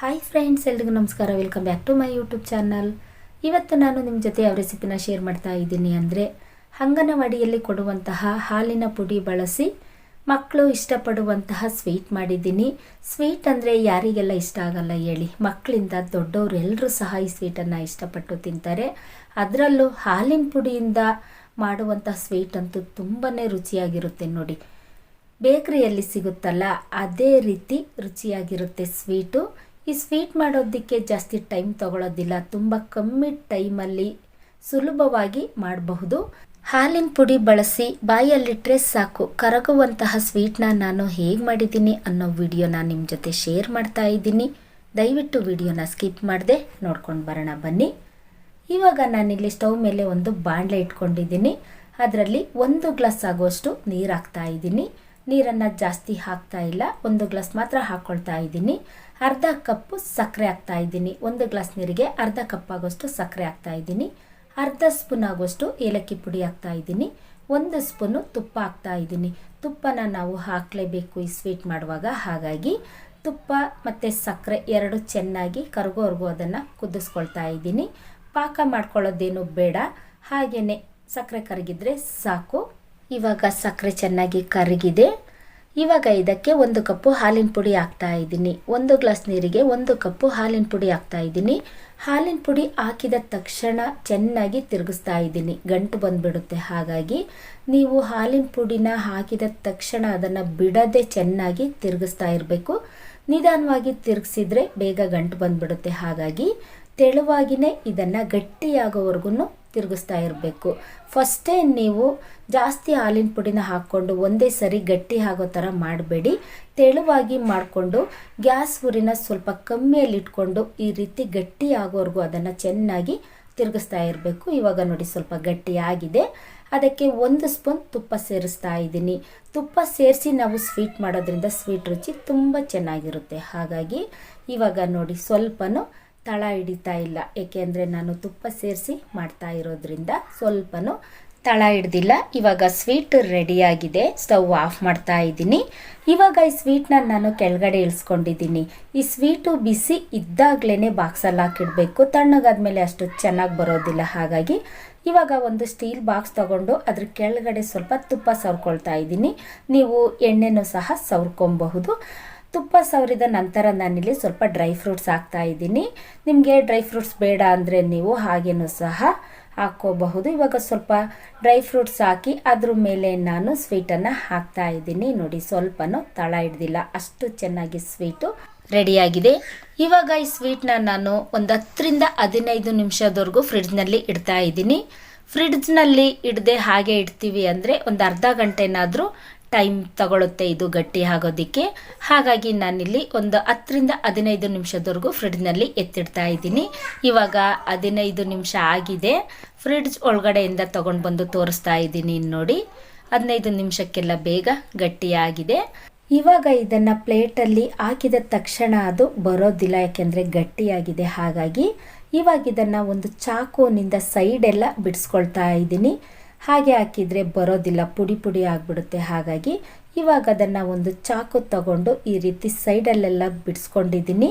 Hi friends ಎಲ್ರಿಗೂ ನಮಸ್ಕಾರ. Welcome back to my YouTube channel ಇವತ್ತು ನಾನು ನಿಮ್ಮ ಜೊತೆ ಯಾವ ರೆಸಿಪಿನ ಶೇರ್ ಮಾಡ್ತಾ ಇದ್ದೀನಿ ಅಂದರೆ ಅಂಗನವಾಡಿಯಲ್ಲಿ ಕೊಡುವಂತಹ ಹಾಲಿನ ಪುಡಿ ಬಳಸಿ ಮಕ್ಕಳು ಇಷ್ಟಪಡುವಂತಹ ಸ್ವೀಟ್ ಮಾಡಿದ್ದೀನಿ. ಸ್ವೀಟ್ ಅಂದರೆ ಯಾರಿಗೆಲ್ಲ ಇಷ್ಟ ಆಗಲ್ಲ ಹೇಳಿ. ಮಕ್ಕಳಿಂದ ದೊಡ್ಡವರು ಎಲ್ಲರೂ ಸಹ ಈ ಸ್ವೀಟನ್ನು ಇಷ್ಟಪಟ್ಟು ತಿಂತಾರೆ. ಅದರಲ್ಲೂ ಹಾಲಿನ ಪುಡಿಯಿಂದ ಮಾಡುವಂಥ ಸ್ವೀಟ್ ಅಂತೂ ತುಂಬಾ ರುಚಿಯಾಗಿರುತ್ತೆ ನೋಡಿ. ಬೇಕ್ರಿಯಲ್ಲಿ ಸಿಗುತ್ತಲ್ಲ, ಅದೇ ರೀತಿ ರುಚಿಯಾಗಿರುತ್ತೆ ಸ್ವೀಟು ಈ ಸ್ವೀಟ್ ಮಾಡೋದಕ್ಕೆ ಜಾಸ್ತಿ ಟೈಮ್ ತಗೊಳ್ಳೋದಿಲ್ಲ ತುಂಬ ಕಮ್ಮಿ ಟೈಮಲ್ಲಿ ಸುಲಭವಾಗಿ ಮಾಡಬಹುದು. ಹಾಲಿನ ಪುಡಿ ಬಳಸಿ ಬಾಯಲ್ಲಿಟ್ಟರೆ ಸಾಕು. ಕರಗುವಂತಹ ಸ್ವೀಟ್ನ ನಾನು ಹೇಗೆ ಮಾಡಿದ್ದೀನಿ ಅನ್ನೋ ವಿಡಿಯೋನ ನಿಮ್ಮ ಜೊತೆ ಶೇರ್ ಮಾಡ್ತಾ ಇದ್ದೀನಿ. ದಯವಿಟ್ಟು ವಿಡಿಯೋನ ಸ್ಕಿಪ್ ಮಾಡದೆ ನೋಡ್ಕೊಂಡು ಬರೋಣ ಬನ್ನಿ. ಇವಾಗ ನಾನಿಲ್ಲಿ ಸ್ಟವ್ ಮೇಲೆ ಒಂದು ಬಾಣಲೆ ಇಟ್ಕೊಂಡಿದ್ದೀನಿ. ಅದರಲ್ಲಿ ಒಂದು ಗ್ಲಾಸ್ ಆಗುವಷ್ಟು ನೀರು ಹಾಕ್ತಾ ಇದ್ದೀನಿ. ನೀರನ್ನು ಜಾಸ್ತಿ ಹಾಕ್ತಾ ಇಲ್ಲ. ಒಂದು ಗ್ಲಾಸ್ ಮಾತ್ರ ಹಾಕ್ಕೊಳ್ತಾ ಇದ್ದೀನಿ. ಅರ್ಧ ಕಪ್ಪು ಸಕ್ಕರೆ ಹಾಕ್ತಾ ಇದ್ದೀನಿ. ಒಂದು ಗ್ಲಾಸ್ ನೀರಿಗೆ ಅರ್ಧ ಕಪ್ ಆಗೋಷ್ಟು ಸಕ್ಕರೆ ಹಾಕ್ತಾ ಇದ್ದೀನಿ. ಅರ್ಧ ಸ್ಪೂನ್ ಆಗೋಷ್ಟು ಏಲಕ್ಕಿ ಪುಡಿ ಹಾಕ್ತಾ ಇದ್ದೀನಿ. ಒಂದು ಸ್ಪೂನು ತುಪ್ಪ ಹಾಕ್ತಾ ಇದ್ದೀನಿ. ತುಪ್ಪನ ನಾವು ಹಾಕಲೇಬೇಕು ಈ ಸ್ವೀಟ್ ಮಾಡುವಾಗ. ಹಾಗಾಗಿ ತುಪ್ಪ ಮತ್ತು ಸಕ್ಕರೆ ಎರಡು ಚೆನ್ನಾಗಿ ಕರಗೋವರೆಗೂ ಅದನ್ನು ಕುದಿಸ್ಕೊಳ್ತಾ ಇದ್ದೀನಿ. ಪಾಕ ಮಾಡ್ಕೊಳ್ಳೋದೇನು ಬೇಡ. ಹಾಗೆಯೇ ಸಕ್ಕರೆ ಕರಗಿದ್ರೆ ಸಾಕು. ಇವಾಗ ಸಕ್ಕರೆ ಚೆನ್ನಾಗಿ ಕರಗಿದೆ. ಇವಾಗ ಇದಕ್ಕೆ ಒಂದು ಕಪ್ಪು ಹಾಲಿನ ಪುಡಿ ಹಾಕ್ತಾ ಇದ್ದೀನಿ. ಒಂದು ಗ್ಲಾಸ್ ನೀರಿಗೆ ಒಂದು ಕಪ್ಪು ಹಾಲಿನ ಪುಡಿ ಹಾಕ್ತಾ ಇದ್ದೀನಿ. ಹಾಲಿನ ಪುಡಿ ಹಾಕಿದ ತಕ್ಷಣ ಚೆನ್ನಾಗಿ ತಿರುಗಿಸ್ತಾ ಇದ್ದೀನಿ. ಗಂಟು ಬಂದುಬಿಡುತ್ತೆ. ಹಾಗಾಗಿ ನೀವು ಹಾಲಿನ ಪುಡಿನ ಹಾಕಿದ ತಕ್ಷಣ ಅದನ್ನು ಬಿಡದೆ ಚೆನ್ನಾಗಿ ತಿರುಗಿಸ್ತಾ ಇರಬೇಕು. ನಿಧಾನವಾಗಿ ತಿರುಗಿಸಿದ್ರೆ ಬೇಗ ಗಂಟು ಬಂದುಬಿಡುತ್ತೆ. ಹಾಗಾಗಿ ತೆಳುವಾಗಿಯೇ ಇದನ್ನು ಗಟ್ಟಿಯಾಗೋವರೆಗೂ ತಿರುಗಿಸ್ತಾ ಇರಬೇಕು. ಫಸ್ಟೇ ನೀವು ಜಾಸ್ತಿ ಹಾಲಿನ ಪುಡಿನ ಹಾಕ್ಕೊಂಡು ಒಂದೇ ಸರಿ ಗಟ್ಟಿ ಆಗೋ ಥರ ಮಾಡಬೇಡಿ. ತೆಳುವಾಗಿ ಮಾಡಿಕೊಂಡು ಗ್ಯಾಸ್ ಉರಿನ ಸ್ವಲ್ಪ ಕಮ್ಮಿಯಲ್ಲಿ ಇಟ್ಕೊಂಡು ಈ ರೀತಿ ಗಟ್ಟಿ ಆಗೋವರೆಗೂ ಅದನ್ನು ಚೆನ್ನಾಗಿ ತಿರುಗಿಸ್ತಾ ಇರಬೇಕು. ಇವಾಗ ನೋಡಿ ಸ್ವಲ್ಪ ಗಟ್ಟಿಯಾಗಿದೆ ಅದಕ್ಕೆ ಒಂದು ಸ್ಪೂನ್ ತುಪ್ಪ ಸೇರಿಸ್ತಾ ಇದ್ದೀನಿ. ತುಪ್ಪ ಸೇರಿಸಿ ನಾವು ಸ್ವೀಟ್ ಮಾಡೋದ್ರಿಂದ ಸ್ವೀಟ್ ರುಚಿ ತುಂಬ ಚೆನ್ನಾಗಿರುತ್ತೆ. ಹಾಗಾಗಿ ಇವಾಗ ನೋಡಿ ಸ್ವಲ್ಪನೂ ತಳ ಹಿಡಿತಾ ಇಲ್ಲ. ಏಕೆಂದರೆ ನಾನು ತುಪ್ಪ ಸೇರಿಸಿ ಮಾಡ್ತಾ ಇರೋದ್ರಿಂದ ಸ್ವಲ್ಪನೂ ತಳ ಹಿಡ್ದಿಲ್ಲ. ಇವಾಗ ಸ್ವೀಟ್ ರೆಡಿಯಾಗಿದೆ ಸ್ಟವ್ ಆಫ್ ಮಾಡ್ತಾ ಇದ್ದೀನಿ. ಇವಾಗ ಈ ಸ್ವೀಟ್ನ ನಾನು ಕೆಳಗಡೆ ಇಳಿಸ್ಕೊಂಡಿದ್ದೀನಿ. ಈ ಸ್ವೀಟು ಬಿಸಿ ಇದ್ದಾಗಲೇ ಬಾಕ್ಸಲ್ಲಿ ಹಾಕಿಡಬೇಕು. ತಣ್ಣಗಾದ್ಮೇಲೆ ಅಷ್ಟು ಚೆನ್ನಾಗಿ ಬರೋದಿಲ್ಲ. ಹಾಗಾಗಿ ಇವಾಗ ಒಂದು ಸ್ಟೀಲ್ ಬಾಕ್ಸ್ ತಗೊಂಡು ಅದ್ರ ಕೆಳಗಡೆ ಸ್ವಲ್ಪ ತುಪ್ಪ ಸವರ್ಕೊಳ್ತಾ ಇದ್ದೀನಿ. ನೀವು ಎಣ್ಣೆನೂ ಸಹ ಸವರ್ಕೊಬಹುದು ತುಪ್ಪ ಸವರಿದ ನಂತರ ನಾನಿಲ್ಲಿ ಸ್ವಲ್ಪ ಡ್ರೈ ಫ್ರೂಟ್ಸ್ ಹಾಕ್ತಾ ಇದ್ದೀನಿ. ನಿಮಗೆ ಡ್ರೈ ಫ್ರೂಟ್ಸ್ ಬೇಡ ಅಂದರೆ ನೀವು ಹಾಗೇನೂ ಸಹ ಹಾಕ್ಕೋಬಹುದು. ಇವಾಗ ಸ್ವಲ್ಪ ಡ್ರೈ ಫ್ರೂಟ್ಸ್ ಹಾಕಿ ಅದ್ರ ಮೇಲೆ ನಾನು ಸ್ವೀಟನ್ನು ಹಾಕ್ತಾ ಇದ್ದೀನಿ. ನೋಡಿ, ಸ್ವಲ್ಪನೂ ತಳ ಹಿಡ್ದಿಲ್ಲ. ಅಷ್ಟು ಚೆನ್ನಾಗಿ ಸ್ವೀಟು ರೆಡಿಯಾಗಿದೆ. ಇವಾಗ ಈ ಸ್ವೀಟ್ನ ನಾನು ಒಂದು ಹತ್ತರಿಂದ ಹದಿನೈದು ನಿಮಿಷದವರೆಗೂ ಫ್ರಿಡ್ಜ್ನಲ್ಲಿ ಇಡ್ತಾ ಇದ್ದೀನಿ. ಫ್ರಿಡ್ಜ್ನಲ್ಲಿ ಇಡದೆ ಹಾಗೆ ಇಡ್ತೀವಿ ಅಂದರೆ ಒಂದು ಅರ್ಧ ಗಂಟೆನಾದರೂ ಟೈಮ್ ತಗೊಳುತ್ತೆ ಇದು ಗಟ್ಟಿ ಆಗೋದಕ್ಕೆ. ಹಾಗಾಗಿ ನಾನಿಲ್ಲಿ ಒಂದು ಹತ್ತರಿಂದ ಹದಿನೈದು ನಿಮಿಷದವರೆಗೂ ಫ್ರಿಡ್ಜ್ನಲ್ಲಿ ಎತ್ತಿಡ್ತಾ ಇದ್ದೀನಿ. ಇವಾಗ ಹದಿನೈದು ನಿಮಿಷ ಆಗಿದೆ. ಫ್ರಿಡ್ಜ್ ಒಳಗಡೆಯಿಂದ ತೊಗೊಂಡು ಬಂದು ತೋರಿಸ್ತಾ ಇದ್ದೀನಿ ನೋಡಿ. ಹದಿನೈದು ನಿಮಿಷಕ್ಕೆಲ್ಲ ಬೇಗ ಗಟ್ಟಿಯಾಗಿದೆ. ಇವಾಗ ಇದನ್ನು ಪ್ಲೇಟಲ್ಲಿ ಹಾಕಿದ ತಕ್ಷಣ ಅದು ಬರೋದಿಲ್ಲ, ಯಾಕೆಂದರೆ ಗಟ್ಟಿಯಾಗಿದೆ. ಹಾಗಾಗಿ ಇವಾಗ ಇದನ್ನು ಒಂದು ಚಾಕುವಿನಿಂದ ಸೈಡೆಲ್ಲ ಬಿಡಿಸ್ಕೊಳ್ತಾ ಇದ್ದೀನಿ. ಹಾಗೆ ಹಾಕಿದರೆ ಬರೋದಿಲ್ಲ, ಪುಡಿ ಪುಡಿ ಆಗಿಬಿಡುತ್ತೆ. ಹಾಗಾಗಿ ಇವಾಗ ಅದನ್ನು ಒಂದು ಚಾಕು ತಗೊಂಡು ಈ ರೀತಿ ಸೈಡಲ್ಲೆಲ್ಲ ಬಿಡಿಸ್ಕೊಂಡಿದ್ದೀನಿ.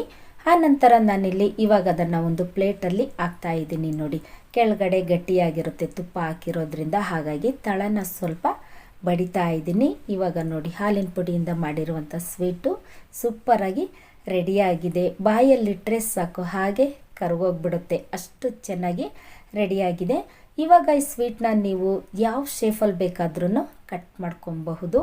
ಆ ನಂತರ ನಾನಿಲ್ಲಿ ಇವಾಗ ಅದನ್ನು ಒಂದು ಪ್ಲೇಟಲ್ಲಿ ಹಾಕ್ತಾ ಇದ್ದೀನಿ ನೋಡಿ. ಕೆಳಗಡೆ ಗಟ್ಟಿಯಾಗಿರುತ್ತೆ ತುಪ್ಪ ಹಾಕಿರೋದ್ರಿಂದ. ಹಾಗಾಗಿ ತಳನ ಸ್ವಲ್ಪ ಬಡಿತಾ ಇದ್ದೀನಿ. ಇವಾಗ ನೋಡಿ, ಹಾಲಿನ ಪುಡಿಯಿಂದ ಮಾಡಿರುವಂಥ ಸ್ವೀಟು ಸೂಪರಾಗಿ ರೆಡಿಯಾಗಿದೆ. ಬಾಯಲ್ಲಿಟ್ಟರೆ ಸಾಕು, ಹಾಗೆ ಕರ್ಗೋಗ್ಬಿಡುತ್ತೆ. ಅಷ್ಟು ಚೆನ್ನಾಗಿ ರೆಡಿಯಾಗಿದೆ. ಇವಾಗ ಈ ಸ್ವೀಟ್ನ ನೀವು ಯಾವ ಶೇಫಲ್ಲಿ ಬೇಕಾದ್ರೂ ಕಟ್ ಮಾಡ್ಕೊಬಹುದು.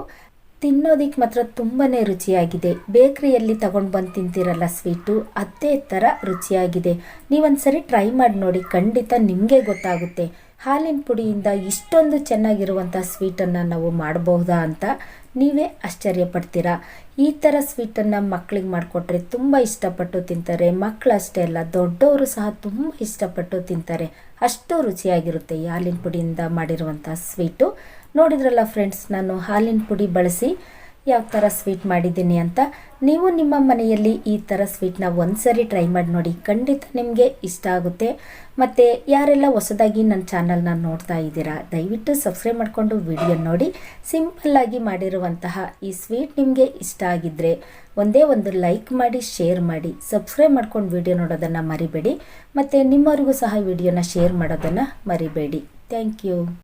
ತಿನ್ನೋದಕ್ಕೆ ಮಾತ್ರ ತುಂಬಾ ರುಚಿಯಾಗಿದೆ. ಬೇಕ್ರಿಯಲ್ಲಿ ತಗೊಂಡು ಬಂದು ತಿಂತೀರಲ್ಲ ಸ್ವೀಟು ಅದೇ ಥರ ರುಚಿಯಾಗಿದೆ. ನೀವೊಂದ್ಸರಿ ಟ್ರೈ ಮಾಡಿ ನೋಡಿ, ಖಂಡಿತ ನಿಮಗೆ ಗೊತ್ತಾಗುತ್ತೆ. ಹಾಲಿನ ಪುಡಿಯಿಂದ ಇಷ್ಟೊಂದು ಚೆನ್ನಾಗಿರುವಂಥ ಸ್ವೀಟನ್ನು ನಾವು ಮಾಡಬಹುದಾ ಅಂತ ನೀವೇ ಆಶ್ಚರ್ಯಪಡ್ತೀರಾ. ಈ ಥರ ಸ್ವೀಟನ್ನು ಮಕ್ಕಳಿಗೆ ಮಾಡಿಕೊಟ್ರೆ ತುಂಬ ಇಷ್ಟಪಟ್ಟು ತಿಂತಾರೆ. ಮಕ್ಕಳಷ್ಟೇ ಅಲ್ಲ ದೊಡ್ಡವರು ಸಹ ತುಂಬ ಇಷ್ಟಪಟ್ಟು ತಿಂತಾರೆ. ಅಷ್ಟು ರುಚಿಯಾಗಿರುತ್ತೆ ಈ ಹಾಲಿನ ಪುಡಿಯಿಂದ ಮಾಡಿರುವಂಥ ಸ್ವೀಟು ನೋಡಿದ್ರಲ್ಲ ಫ್ರೆಂಡ್ಸ್ ನಾನು ಹಾಲಿನ ಪುಡಿ ಬಳಸಿ ಯಾವ ಥರ ಸ್ವೀಟ್ ಮಾಡಿದ್ದೀನಿ ಅಂತ ನೀವು ನಿಮ್ಮ ಮನೆಯಲ್ಲಿ ಈ ಥರ ಸ್ವೀಟ್ನ ಒಂದ್ಸರಿ ಟ್ರೈ ಮಾಡಿ ನೋಡಿ. ಖಂಡಿತ ನಿಮಗೆ ಇಷ್ಟ ಆಗುತ್ತೆ. ಮತ್ತು ಯಾರೆಲ್ಲ ಹೊಸದಾಗಿ ನನ್ನ ಚಾನಲ್ನ ನೋಡ್ತಾ ಇದ್ದೀರಾ, ದಯವಿಟ್ಟು ಸಬ್ಸ್ಕ್ರೈಬ್ ಮಾಡಿಕೊಂಡು ವಿಡಿಯೋ ನೋಡಿ. ಸಿಂಪಲ್ಲಾಗಿ ಮಾಡಿರುವಂತಹ ಈ ಸ್ವೀಟ್ ನಿಮಗೆ ಇಷ್ಟ ಆಗಿದ್ದರೆ ಒಂದೇ ಒಂದು ಲೈಕ್ ಮಾಡಿ ಶೇರ್ ಮಾಡಿ. ಸಬ್ಸ್ಕ್ರೈಬ್ ಮಾಡ್ಕೊಂಡು ವಿಡಿಯೋ ನೋಡೋದನ್ನು ಮರಿಬೇಡಿ. ಮತ್ತು ನಿಮ್ಮವರಿಗೂ ಸಹ ವಿಡಿಯೋನ ಶೇರ್ ಮಾಡೋದನ್ನು ಮರಿಬೇಡಿ. Thank you